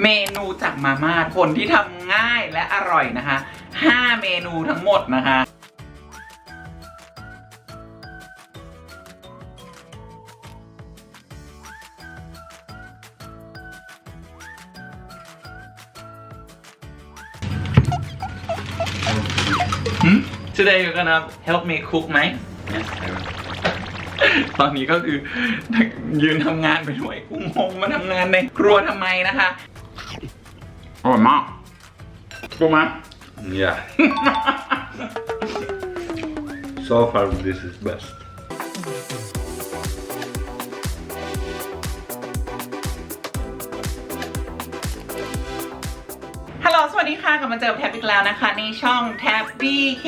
เมนูจากมาม่าคนที่ทำง่ายและอร่อยนะคะ 5 เมนูทั้งหมดนะคะ Hmm? Today you're gonna help me cook ไหม Yes, I will. ตอนนี้ก็คือยืนทำงานไปด้วยกูงงมาทำงานในครัวทำไมนะคะ อร่อยมากกูมา Yeah. so far, this is best. ฮัลโห ลสวัสดีค่ะกลับมาเจอแท็บอีกแล้วนะคะ ในช่องแท็บบี้เค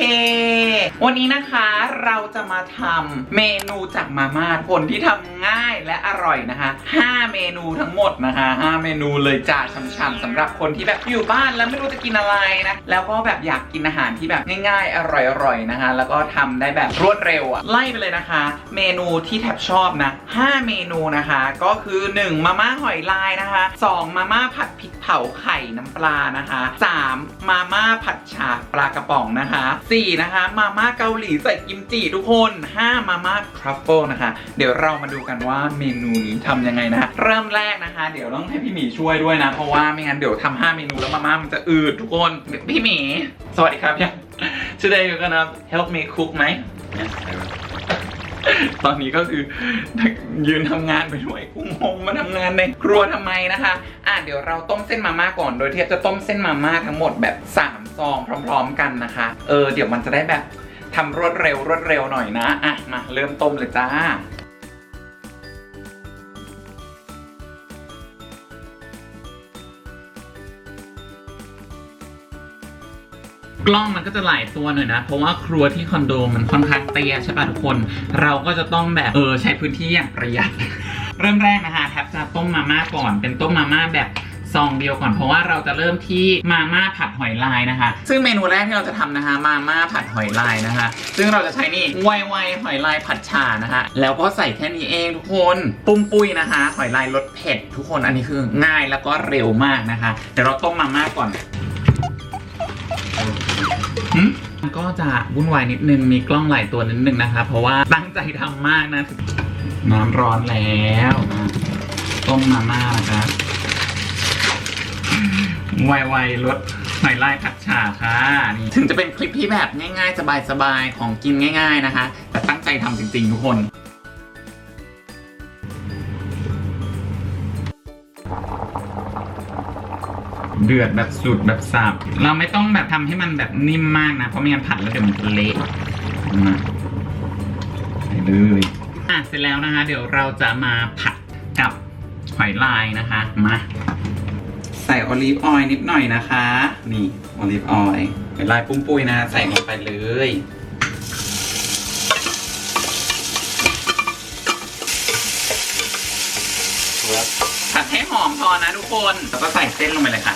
วันนี้นะคะเราจะมาทำเมนูจากมาม่าคนที่ทำง่ายและอร่อยนะคะ 5 เมนูทั้งหมดนะคะ 5 เมนูเลยจ้าช่ำๆสำหรับคนที่แบบอยู่บ้านแล้วไม่รู้จะกินอะไรนะ แล้วก็แบบอยากกินอาหารที่แบบง่ายๆ อร่อยๆนะคะ แล้วก็ทำได้แบบรวดเร็วอะไล่ไปเลยนะคะ เมนูที่แท็บชอบนะ 5 เมนูนะคะ ก็คือ 1 มาม่าหอยลายนะคะ 2 มาม่าผัดพริกเผาไข่น้ำปลานะคะ3 มาม่าผัดฉาปลากระป๋องนะคะ 4 นะคะ มาม่าเกาหลีใส่กิมจิทุกคน 5 มาม่าทรัฟเฟิลนะคะ เดี๋ยวเรามาดูกันว่าเมนูนี้ทำยังไงนะะเริ่มแรกนะคะ เดี๋ยวต้องให้พี่หมีช่วยด้วยนะ เพราะว่าไม่งั้นเดี๋ยวทำ5เมนูแล้วมาม่ามันจะอืดทุกคน พี่หมี สวัสดีครับยัง Today you're gonna help me cook ไหม Yes, I will. ตอนนี้ก็คือยืนทำงานไปด้วยกุ้งหงมาทำงานในครัวทำไมนะคะ อะเดี๋ยวเราต้มเส้นมาม่าก่อน โดยที่จะต้มเส้นมาม่าทั้งหมดแบบ3ซองพร้อม ๆ กันนะคะ เออเดี๋ยวมันจะได้แบบทำรวดเร็วรวดเร็วหน่อยนะ อะมาเริ่มต้มเลยจ้า กล้องมันก็จะหลายตัวหน่อยนะ เพราะว่าครัวที่คอนโดมันค่อนข้างเตี้ยใช่ป่ะทุกคน เราก็จะต้องแบบเออใช้พื้นที่อย่างประหยัด เริ่มแรกนะคะแทบจะต้มมาม่าก่อน เป็นต้มมาม่าแบบซองเดียวก่อนเพราะว่าเราจะเริ่มที่มาม่าผัดหอยลายนะคะ ซึ่งเมนูแรกที่เราจะทำนะคะ มาม่าผัดหอยลายนะคะ ซึ่งเราจะใช้นี่ไวไวหอยลายผัดฉ่านะคะ แล้วก็ใส่แค่นี้เองทุกคนปุ้มปุ้ยนะคะ หอยลายรสเผ็ดทุกคนอันนี้คือง่ายแล้วก็เร็วมากนะคะ เดี๋ยวเราต้มมาม่าก่อน มันก็จะวุ่นวายนิดนึงมีกล้องหลายตัวนิดนึงนะคะ เพราะว่าตั้งใจทำมากนะ น้ำร้อนแล้วนะต้มมาม่านะคะไวๆรสหอยลายผัดฉ่าค่ะนี่ถึงจะเป็นคลิปที่แบบง่าย ๆ สบายๆของกินง่าย ๆนะคะ แต่ตั้งใจทำจริงๆทุกคน เดือดแบบสุดแบบสับเราไม่ต้องแบบทำให้มันแบบนิ่มมากนะ เพราะไม่งั้นผัดแล้วเดี๋ยวมันจะเละมาใส่เลยอะเสร็จแล้วนะคะ เดี๋ยวเราจะมาผัดกับหอยลายนะคะมาใส่โอลิฟออยล์นิดหน่อยนะคะ นี่โอลิฟออยล์หอยลายปุ้มปุ้ยนะ ใส่ลงไปเลยผัดให้หอมพอนะทุกคน แล้วก็ใส่เส้นลงไปเลยค่ะ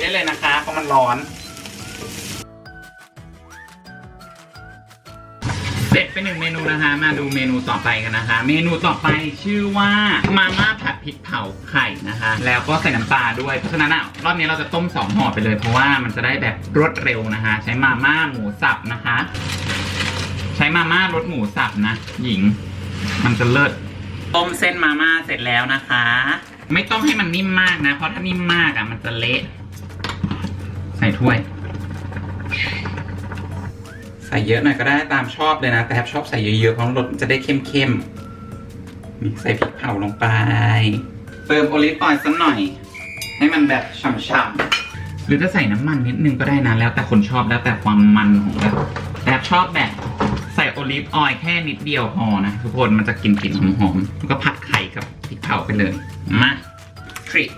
ได้เลยนะคะ เพราะมันร้อน เสร็จไปหนึ่งเมนูนะคะ มาดูเมนูต่อไปกันนะคะ เมนูต่อไปชื่อว่ามาม่าผัดพริกเผาไข่นะคะ แล้วก็ใส่น้ำปลาด้วย เพราะฉะนั้นอะรอบนี้เราจะต้มสองห่อไปเลย เพราะว่ามันจะได้แบบรวดเร็วนะคะ ใช้มาม่าหมูสับนะคะ ใช้มาม่ารสหมูสับนะ หญิง มันจะเลิศต้มเส้นมาม่าเสร็จแล้วนะคะ ไม่ต้องให้มันนิ่มมากนะ เพราะถ้านิ่มมากอะมันจะเละ ถ้วย ใส่เยอะหน่อยก็ได้ตามชอบเลยนะ แต่แทบชอบใส่เยอะๆเพราะรสจะได้เข้มๆมีใส่พริกเผาลงไป เติมโอลิฟออยล์สักหน่อย ให้มันแบบฉ่ำๆหรือจะใส่น้ำมันนิดนึงก็ได้นะแล้วแต่คนชอบแล้วแต่ความมันของแบบแต่ชอบแบบใส่โอลิฟออยล์แค่นิดเดียวพอนะทุกคนมันจะกินกลิ่นหอมๆแล้วก็ผัดไข่กับพริกเผาไปเลยมาคริก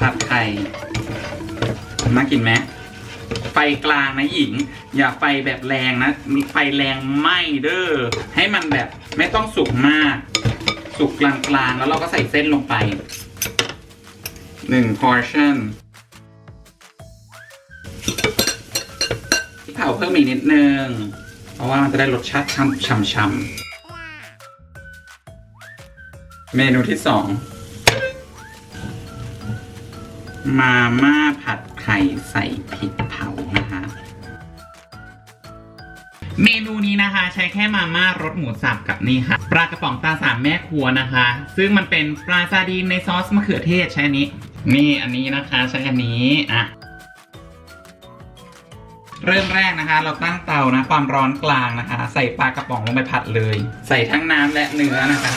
ผัดไข่น่ากินไหมไฟกลางนะหญิง อย่าไฟแบบแรงนะมีไฟแรงไหมเด้อให้มันแบบไม่ต้องสุกมาก สุกกลางๆ แล้วเราก็ใส่เส้นลงไปหนึ่ง portion เผาเพิ่มอีกนิดนึง เพราะว่ามันจะได้รสชาติช่ำช่ำๆเมนูที่สอง มาม่าผัดไข่ใส่พริกเผานะคะ เมนูนี้นะคะ ใช้แค่มาม่ารสหมูสับกับนี่ค่ะ ปลากระป๋องตาสามแม่ครัวนะคะ ซึ่งมันเป็นปลาซาดีนในซอสมะเขือเทศใช้อันนี้ นี่อันนี้นะคะใช้อันนี้อะเริ่มแรกนะคะ เราตั้งเตานะ ความร้อนกลางนะคะ ใส่ปลากระป๋องลงไปผัดเลย ใส่ทั้งน้ำและเนื้อนะคะ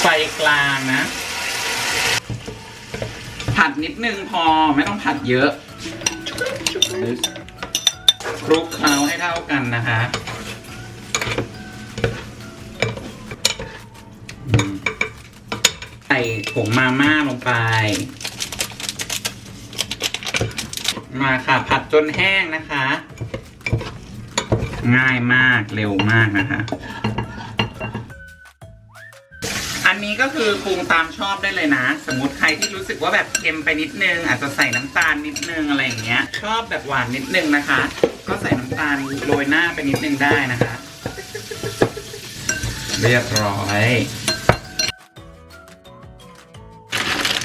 ไฟกลางนะ ผัดนิดนึงพอไม่ต้องผัดเยอะคลุกเคล้าให้เท่ากันนะคะใส่ผงมาม่าลงไป มาค่ะ ผัดจนแห้งนะคะ ง่ายมากเร็วมากนะคะ นนี้ก็คือปรุงตามชอบได้เลยนะ สมมติใครที่รู้สึกว่าแบบเค็มไปนิดนึง อาจจะใส่น้ำตาลนิดนึงอะไรอย่างเงี้ย ชอบแบบหวานนิดนึงนะคะ ก็ใส่น้ำตาลโรยหน้าไปนิดนึงได้นะคะ เรียบร้อย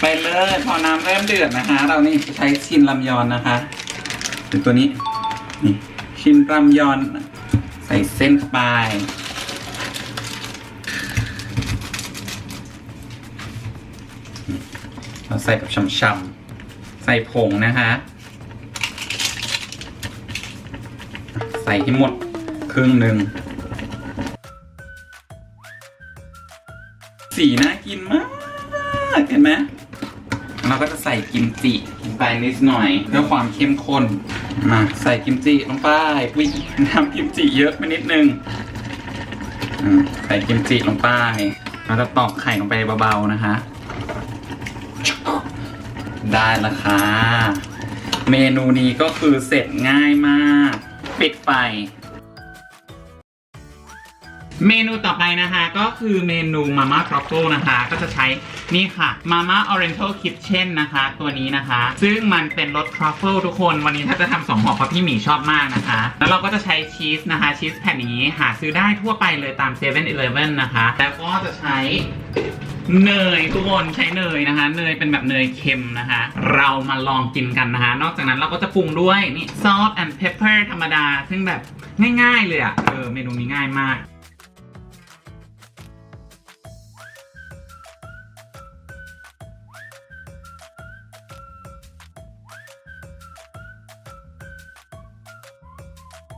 ไปเลยพอน้ำเริ่มเดือดนะคะ เรานี่ใช้ชินลำยอนนะคะเป็นตัวนี้นี่ชินลำยอน ใส่เส้นเข้าไป เราใส่แบบช่ำๆใส่ผงนะคะ ใส่ให้หมดครึ่งหนึ่งสีน่ากินมาก เห็นไหมเราก็จะใส่กิมจิลงไปนิดหน่อย เพื่อความเข้มข้นมาใส่กิมจิลงไปอุ้ยน้ำกิมจิเยอะไปนิดนึงใส่กิมจิลงไปเราจะตอกไข่ลงไปเบาๆนะคะ ได้และค่ะ เมนูนี้ก็คือเสร็จง่ายมาก ปิดไฟ เมนูต่อไปนะคะก็คือเมนูมาม่าทรัฟเฟิลนะคะ ก็จะใช้นี่ค่ะมาม่าออเรนทัลคิทเช่นนะคะ ตัวนี้นะคะ ซึ่งมันเป็นรสทรัฟเฟิลทุกคน วันนี้ถ้าจะทำสองห่อเพราะพี่หมีชอบมากนะคะ แล้วเราก็จะใช้ชีสนะคะชีสแผ่นนี้หาซื้อได้ทั่วไปเลยตาม7 e เ e ่ e อนะคะ แล้วก็จะใช้ เนยทุกคนใช้เนยนะคะ เนยเป็นแบบเนยเค็มนะคะ เรามาลองกินกันนะคะ นอกจากนั้นเราก็จะปรุงด้วยนี่ซอสแอนด์เพปเปอร์ธรรมดา ซึ่งแบบง่ายๆเลยอะ่ะเออเมนูนี้ง่ายมาก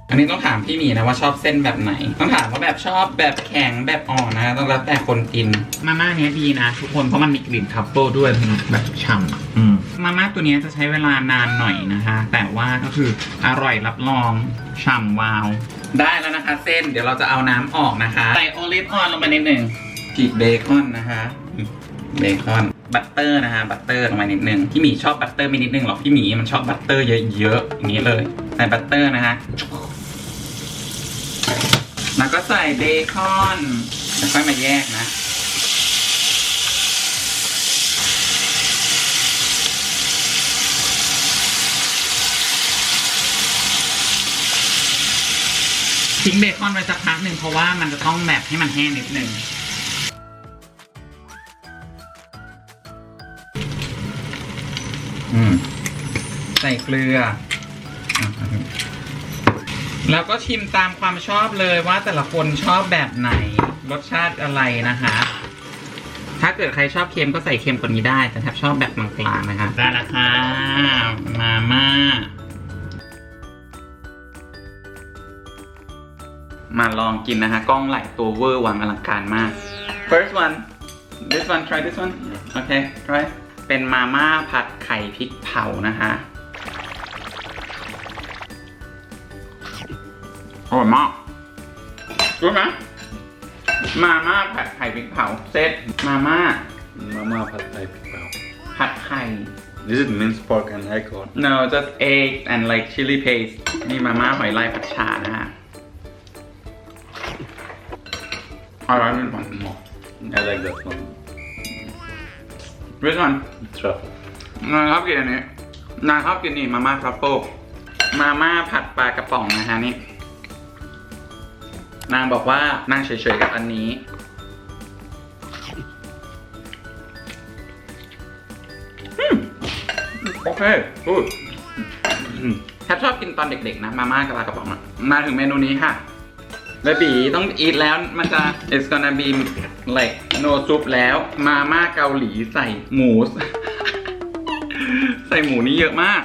อันนี้ต้องถามพี่หมีนะว่าชอบเส้นแบบไหน ต้องถามว่าแบบชอบแบบแข็งแบบอ่อนนะต้องแล้วแต่คนกิน มาม่าเนี้ยดีนะทุกคนเพราะมันมีกลิ่นทัฟเฟิลด้วยเป็นแบบฉ่ำอะอืม มาม่าตัวเนี้ยจะใช้เวลานานหน่อยนะคะ แต่ว่าก็คืออร่อยรับรองฉ่ำวาว ได้แล้วนะคะ เส้นเดี๋ยวเราจะเอาน้ำออกนะคะใส่โอลิฟออยล์ลงไปนิดหนึ่งกรีดเบคอนนะคะเบคอนบัตเตอร์นะคะบัตเตอร์ลงไปนิดนึงพี่หมีชอบบัตเตอร์ไม่นิดนึงหรอกพี่หมีมันชอบบัตเตอร์เยอะๆอย่างนี้เลยใส่บัตเตอร์นะคะ แล้วก็ใส่เบคอนแล้วค่อยมาแยกนะ ทิ้งเบคอนไว้สักพักหนึ่งเพราะว่ามันจะต้องแบบให้มันแห้งนิดหนึ่งใส่เกลือ แล้วก็ชิมตามความชอบเลยว่าแต่ละคนชอบแบบไหน รสชาติอะไรนะคะ ถ้าเกิดใครชอบเค็มก็ใส่เค็มกว่านี้ได้ แต่ถ้าชอบแบบกลางๆนะคะได้ละค่ะมาม่ามาลองกินนะคะ กล้องไหลตัวเวอร์วังอลังการมาก first one this one try this one okay try เป็นมาม่าผัดไข่พริกเผานะคะ อร่อยมากรู้ไหมมาม่าผัดไข่พริกเผาเซตมาม่า Mama pad thai pickle. ผัดไข่ This is minced pork and egg or no just egg and like chili paste นี่มาม่าหอยลายผัดชานะฮะอร่อยเป็นผม I like that one. Which one Truffle. นางชอบกินอันนี้นางชอบกินนี่มาม่าทรัฟเฟิลมาม่าผัดปลากระป๋องนะฮะนี่ นางบอกว่านางเฉยๆกับอันนี้อืมโอเคกูด Mm. แทบชอบกินตอนเด็กๆนะ มาม่ากับปลากระป๋องอะมาถึงเมนูนี้ค่ะเบบีต้องอีทแล้วมันจะ it's gonna be like no soup แล้ว มาม่าเกาหลีใส่หมู ใส่หมูนี่เยอะมาก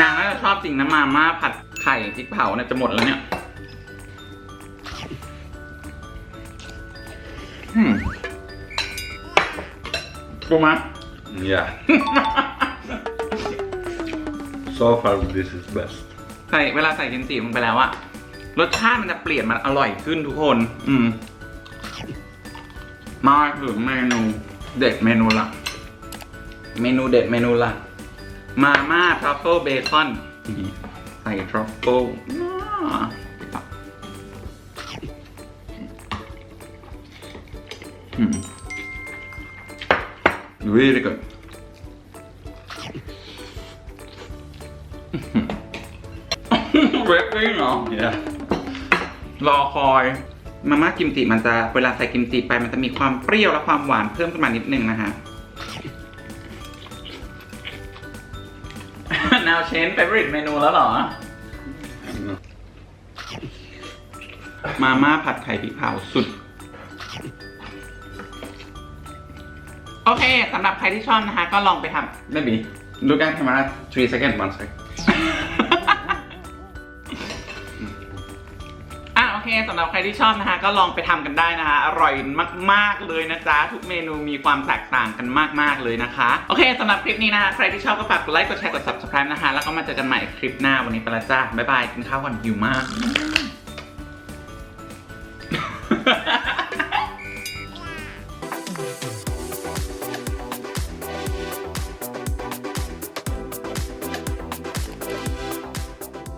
นางน่าจะชอบจริงนะมาม่าผัด ไข่พริกเผาเนี่ยจะหมดแล้วเนี่ยอืมกูมา Yeah. so far, this is best. ใส่เวลาใส่กิมจิลงไปแล้วอะรสชาติมันจะเปลี่ยนมันอร่อยขึ้นทุกคน อืม มาถึงเมนูเด็ดเมนูละเมนูเด็ดเมนูละมาม่าทรัฟเฟิลเบคอนใส่ ทรัฟเฟิลอืม really good เวฟปิ้งเหรอ Yeah. รอคอยมาม่ากิมจิมันจะเวลาใส่กิมจิไปมันจะมีความเปรี้ยวและความหวานเพิ่มขึ้นมานิดนึงนะฮะ Now change favorite เมนูแล้วเหรอ มาม่าผัดไข่พริกเผาสุด โอเคสำหรับใครที่ชอบนะคะ ก็ลองไปทำไม่บีดูกันแคมรา3 second One sec. อะโอเคสำหรับใครที่ชอบนะคะ ก็ลองไปทำกันได้นะคะ อร่อยมาก ๆ เลยนะจ๊ะ ทุกเมนูมีความแตกต่างกันมาก ๆ เลยนะคะ โอเคสำหรับคลิปนี้นะคะ ใครที่ชอบก็ฝากกดไลค์กดแชร์กด subscribe นะคะ แล้วก็มาเจอกันใหม่คลิปหน้าวันนี้ไปและจ้าบ๊ายบายกินข้าวก่อนหิวมาก